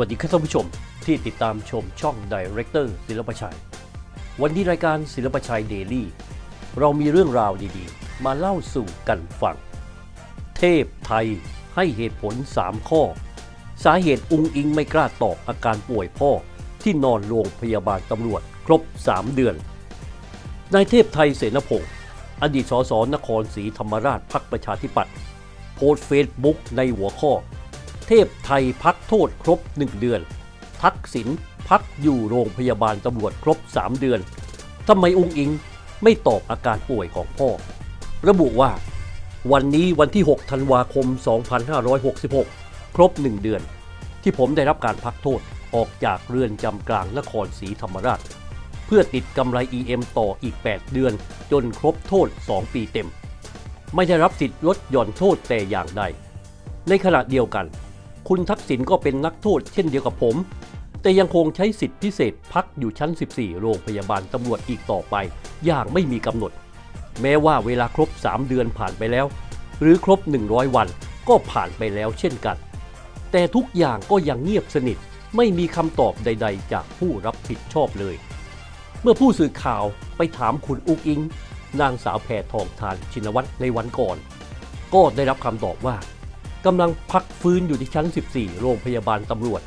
วัสดีครับท่านผู้ชมที่ติดตามชมช่องดีเรคเตอร์ศิลปชัย วันนี้รายการศิลปชัยเดลี่ เรามีเรื่องราวดีๆ มาเล่าสู่กันฟัง เทพไทยให้เหตุผล 3 ข้อ สาเหตุอุงอิงไม่กล้าตอบอาการป่วยพ่อที่นอนโรงพยาบาลตำรวจครบ 3 เดือนนายเทพไทยเสนพงศ์อดีตสสนครศรีธรรมราชพักประชาธิปัตย์โพสต์เฟซบุ๊กในหัวข้อ เทพไทยพักโทษครบ 1 เดือน ทักษิณพักอยู่โรงพยาบาลตำรวจครบ 3 เดือนทำไมอุงอิงไม่ตอบอาการป่วยของพ่อ ระบุว่า วันนี้วันที่ 6 ธันวาคม 2566 ครบ 1 เดือน ที่ผมได้รับการพักโทษออกจากเรือนจำกลางนครศรีธรรมราช เพื่อติดกำไร EM ต่ออีก 8 เดือน จนครบโทษ 2 ปีเต็ม ไม่ได้รับสิทธิ์ลดหย่อนโทษแต่อย่างใดในขณะเดียวกัน คุณทักษิณก็เป็นนักโทษเช่นเดียวกับผม แต่ยังคงใช้สิทธิพิเศษพักอยู่ชั้น 14 โรงพยาบาลตำรวจอีกต่อไป อย่างไม่มีกำหนด แม้ว่าเวลาครบ 3 เดือนผ่านไปแล้ว หรือครบ 100 วันก็ผ่านไปแล้วเช่นกัน แต่ทุกอย่างก็ยังเงียบสนิทไม่มีคำตอบใด ๆ จากผู้รับผิดชอบเลย เมื่อผู้สื่อข่าวไปถามคุณอุกอิง นางสาวแพทองทานชินวัตรในวันก่อน ก็ได้รับคำตอบว่า กำลังพักฟื้นอยู่ที่ชั้น 14 โรงพยาบาลตำรวจ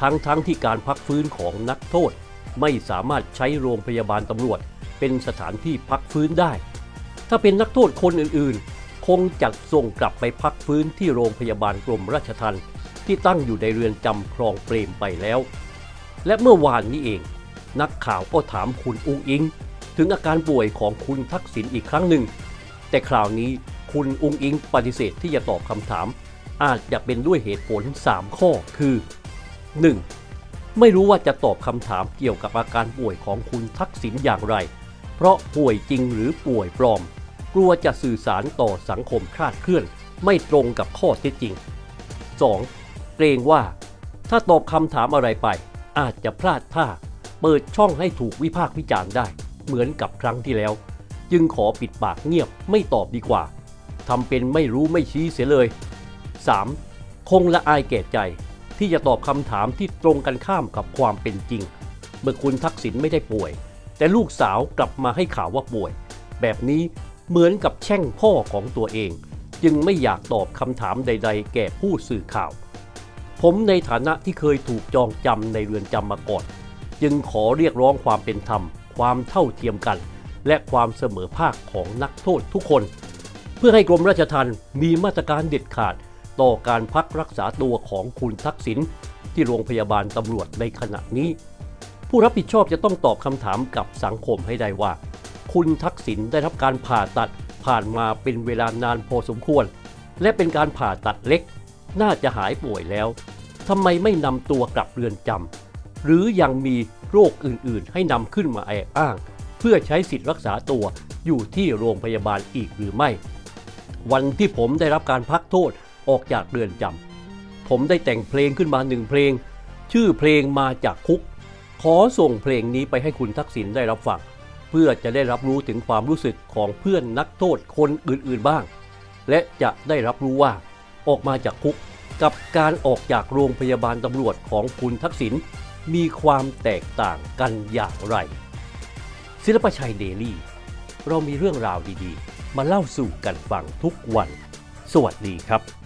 ทั้งทั้งที่การพักฟื้นของนักโทษ ไม่สามารถใช้โรงพยาบาลตำรวจ เป็นสถานที่พักฟื้นได้ ถ้าเป็นนักโทษคนอื่นๆ คงจะส่งกลับไปพักฟื้นที่โรงพยาบาลกรมราชทัณฑ์ที่ตั้งอยู่ในเรือนจำคลองเปรมไปแล้ว และเมื่อวานนี้เอง นักข่าวก็ถามคุณอุ้งอิง ถึงอาการป่วยของคุณทักษิณอีกครั้งหนึ่ง แต่คราวนี้คุณอุ้งอิงปฏิเสธที่จะตอบคำถาม อาจจะเป็นด้วยเหตุผล 3 ข้อคือ 1. ไม่รู้ว่าจะตอบคำถามเกี่ยวกับอาการป่วยของคุณทักษิณอย่างไร เพราะป่วยจริงหรือป่วยปลอม กลัวจะสื่อสารต่อสังคมคลาดเคลื่อน ไม่ตรงกับข้อเท็จจริง 2. เกรงว่า ถ้าตอบคำถามอะไรไป อาจจะพลาดท่า เปิดช่องให้ถูกวิพากษ์วิจารณ์ได้ เหมือนกับครั้งที่แล้ว จึงขอปิดปากเงียบไม่ตอบดีกว่าทำเป็นไม่รู้ไม่ชี้เสียเลย 3. คงละอายแก่ใจ ที่จะตอบคำถามที่ตรงกันข้ามกับความเป็นจริง เมื่อคุณทักษิณไม่ได้ป่วย แต่ลูกสาวกลับมาให้ข่าวว่าป่วย แบบนี้เหมือนกับแช่งพ่อของตัวเอง จึงไม่อยากตอบคำถามใด ๆ แก่ผู้สื่อข่าว ผมในฐานะที่เคยถูกจองจำในเรือนจำมาก่อน จึงขอเรียกร้องความเป็นธรรม ความเท่าเทียมกัน และความเสมอภาคของนักโทษทุกคน เพื่อให้กรมราชทัณฑ์มีมาตรการเด็ดขาด ต่อการพักรักษาตัวของคุณทักษิณที่โรงพยาบาลตำรวจในขณะนี้ ผู้รับผิดชอบจะต้องตอบคำถามกับสังคมให้ได้ว่า คุณทักษิณได้รับการผ่าตัดผ่านมาเป็นเวลานานพอสมควร และเป็นการผ่าตัดเล็ก น่าจะหายป่วยแล้วทำไมไม่นำตัวกลับเรือนจำหรือยังมีโรคอื่นๆ ให้นำขึ้นมาแอบอ้าง เพื่อใช้สิทธิ์รักษาตัวอยู่ที่โรงพยาบาลอีกหรือไม่ วันที่ผมได้รับการพักโทษ ออกจากเรือนจำผมได้แต่งเพลงขึ้นมาหนึ่งเพลง ชื่อเพลงมาจากคุก ขอส่งเพลงนี้ไปให้คุณทักษิณได้รับฟังเพื่อจะได้รับรู้ถึงความรู้สึกของเพื่อนนักโทษคนอื่นๆบ้าง และจะได้รับรู้ว่าออกมาจากคุกกับการออกจากโรงพยาบาลตำรวจของคุณทักษิณมีความแตกต่างกันอย่างไร ศิลปชัยเดลี่ เรามีเรื่องราวดีๆ มาเล่าสู่กันฟังทุกวัน สวัสดีครับ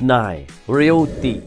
9. Realty